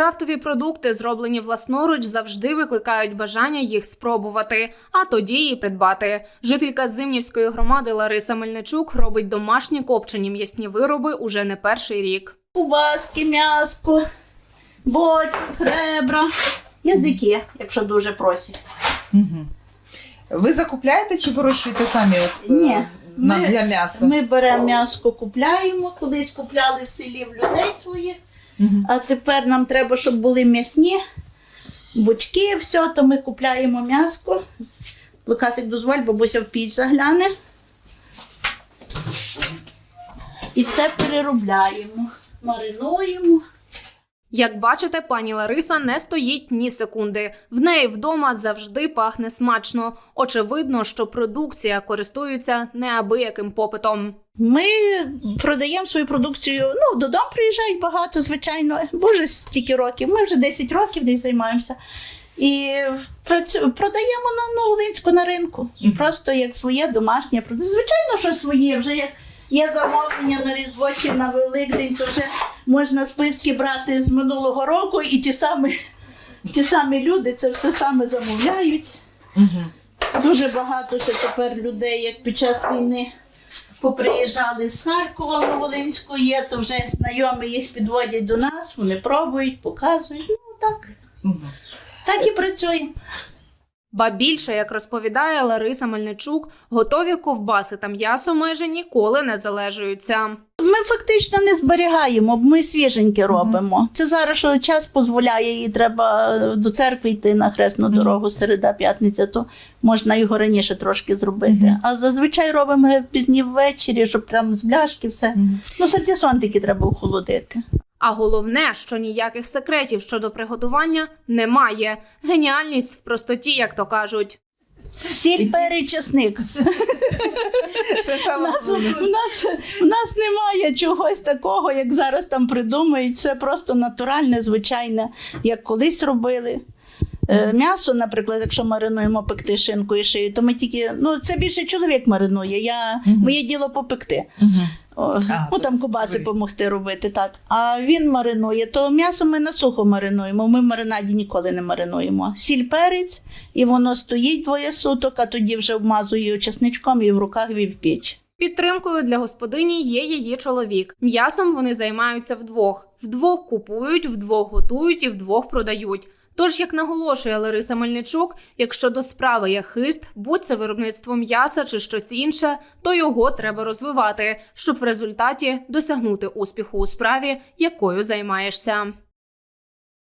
Крафтові продукти, зроблені власноруч, завжди викликають бажання їх спробувати, а тоді і придбати. Жителька Зимнівської громади Лариса Мельничук робить домашні копчені м'ясні вироби уже не перший рік. Кубаски, м'яско, ботів, ребра, язики, якщо дуже просять. Угу. Ви закупляєте чи вирощуєте самі от, е, Ні, ми- для м'яса? Ми беремо м'яско, купляємо, колись купляли в селі в людей своїх, А тепер нам треба, щоб були м'ясні, бочки, все, то ми купляємо м'яско. Лукасик дозволь, бабуся в піч загляне. І все переробляємо, маринуємо. Як бачите, пані Лариса не стоїть ні секунди. В неї вдома завжди пахне смачно. Очевидно, що продукція користується неабияким попитом. Ми продаємо свою продукцію. Ну, додому приїжджають багато, звичайно. Боже, стільки років. Ми вже 10 років десь займаємося. І працю- продаємо на Новолинську на ринку. Просто як своє домашнє. Звичайно, що своє. Вже як є замовлення на Різдво чи на Великдень, то вже можна списки брати з минулого року, і ті самі, ті самі люди це все саме замовляють. Угу. Дуже багато ще тепер людей, як під час війни поприїжджали з Харкова Волинську є, то вже знайомі їх підводять до нас, вони пробують, показують. Ну так, Угу. так і працюємо. Ба більше, як розповідає Лариса Мельничук, готові ковбаси та м'ясо майже ніколи не залежуються. Ми фактично не зберігаємо, ми свіженьке робимо. Це зараз що час дозволяє, і треба до церкви йти на хресну Мгм. дорогу середа п'ятниця, то можна його раніше трошки зробити. Мгм. А зазвичай робимо пізні ввечері, щоб прямо з бляшки все. Ну, сальтісон тільки треба охолодити. А головне, що ніяких секретів щодо приготування немає. Геніальність в простоті, як то кажуть. Сіль, перець, чесник. Це У нас, у, нас, у нас немає чогось такого, як зараз там придумають. Це просто натуральне, звичайне, як колись робили. Е, М'ясо, наприклад, якщо маринуємо пекти шинку і шию, то ми тільки. Ну, це більше чоловік маринує. Я. Моє діло попекти. Угу. О, А, ну там кубаси допомогти робити, так. А він маринує, то м'ясо ми на сухо маринуємо. Ми в маринаді ніколи не маринуємо. Сіль перець, і воно стоїть двоє суток, а тоді вже обмазую чесничком і в руках вів піч. Підтримкою для господині є її чоловік. М'ясом вони займаються вдвох. Вдвох купують, вдвох готують і вдвох продають. Тож, як наголошує Лариса Мельничук, якщо до справи є хист, будь це виробництво м'яса чи щось інше, то його треба розвивати, щоб в результаті досягнути успіху у справі, якою займаєшся.